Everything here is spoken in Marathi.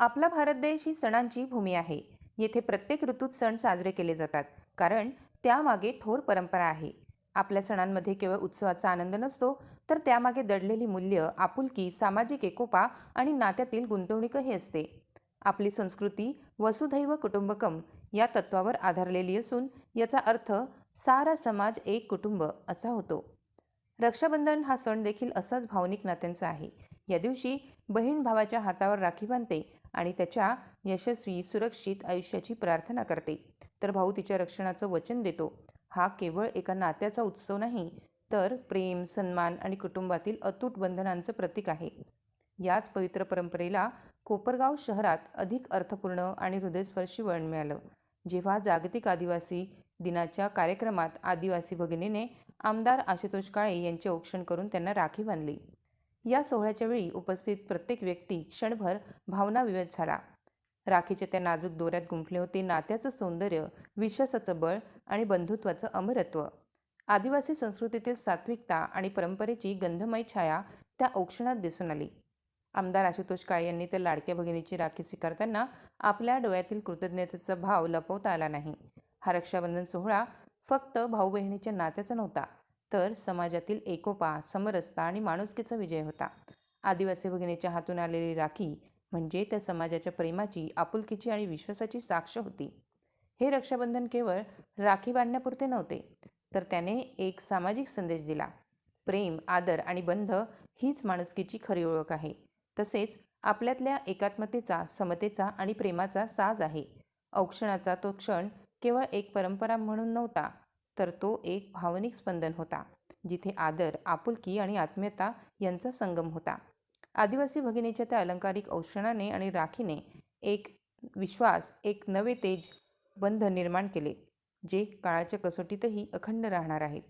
आपला भारत देश ही सणांची भूमी आहे. येथे प्रत्येक ऋतूत सण साजरे केले जातात. कारण त्यामागे थोर परंपरा आहे. आपल्या सणांमध्ये केवळ उत्सवाचा आनंद नसतो तर त्यामागे दडलेली मूल्य आपुलकी सामाजिक एकोपा आणि नात्यातील गुंतवणूकही असते. आपली संस्कृती वसुधैव कुटुंबकम या तत्वावर आधारलेली असून याचा अर्थ सारा समाज एक कुटुंब असा होतो. रक्षाबंधन हा सण देखील असाच भावनिक नात्यांचा आहे. या दिवशी बहीण भावाच्या हातावर राखी बांधते आणि त्याच्या यशस्वी सुरक्षित आयुष्याची प्रार्थना करते. तर भाऊ तिच्या रक्षणाचं वचन देतो. हा केवळ एका नात्याचा उत्सव नाही तर प्रेम सन्मान आणि कुटुंबातील अतूट बंधनांचं प्रतीक आहे. याच पवित्र परंपरेला कोपरगाव शहरात अधिक अर्थपूर्ण आणि हृदयस्पर्शी वळण मिळालं. जेव्हा जागतिक आदिवासी दिनाच्या कार्यक्रमात आदिवासी भगिनीने आमदार आशुतोष काळे यांचे औक्षण करून त्यांना राखी बांधली. या सोहळ्याच्या वेळी उपस्थित प्रत्येक व्यक्ती क्षणभर भावनाविवत झाला. राखीचे त्या नाजूक दोऱ्यात गुंफले होते नात्याचं सौंदर्य विश्वासाचं बळ आणि बंधुत्वाचं अमरत्व. आदिवासी संस्कृतीतील सात्विकता आणि परंपरेची गंधमय छाया त्या औक्षणात दिसून आली. आमदार आशुतोष काळे यांनी त्या लाडक्या भगिनीची राखी स्वीकारताना आपल्या डोळ्यातील कृतज्ञतेचा भाव लपवता आला नाही. हा रक्षाबंधन सोहळा फक्त भाऊ बहिणीच्या नात्याचा नव्हता तर समाजातील एकोपा समरसता आणि माणुसकीचा विजय होता. आदिवासी भगिनीच्या हातून आलेली राखी म्हणजे त्या समाजाच्या प्रेमाची आपुलकीची आणि विश्वासाची साक्ष होती. हे रक्षाबंधन केवळ राखी बांधण्यापुरते नव्हते तर त्याने एक सामाजिक संदेश दिला. प्रेम आदर आणि बंध हीच माणुसकीची खरी ओळख आहे. तसेच आपल्यातल्या एकात्मतेचा समतेचा आणि प्रेमाचा साज आहे. औक्षणाचा तो क्षण केवळ एक परंपरा म्हणून नव्हता तर तो एक भावनिक स्पंदन होता जिथे आदर आपुलकी आणि आत्मीयता यांचा संगम होता. आदिवासी भगिनीच्या त्या अलंकारिक औषणाने आणि राखीने एक विश्वास एक नवे तेज बंध निर्माण केले जे काळाच्या कसोटीतही अखंड राहणार आहेत.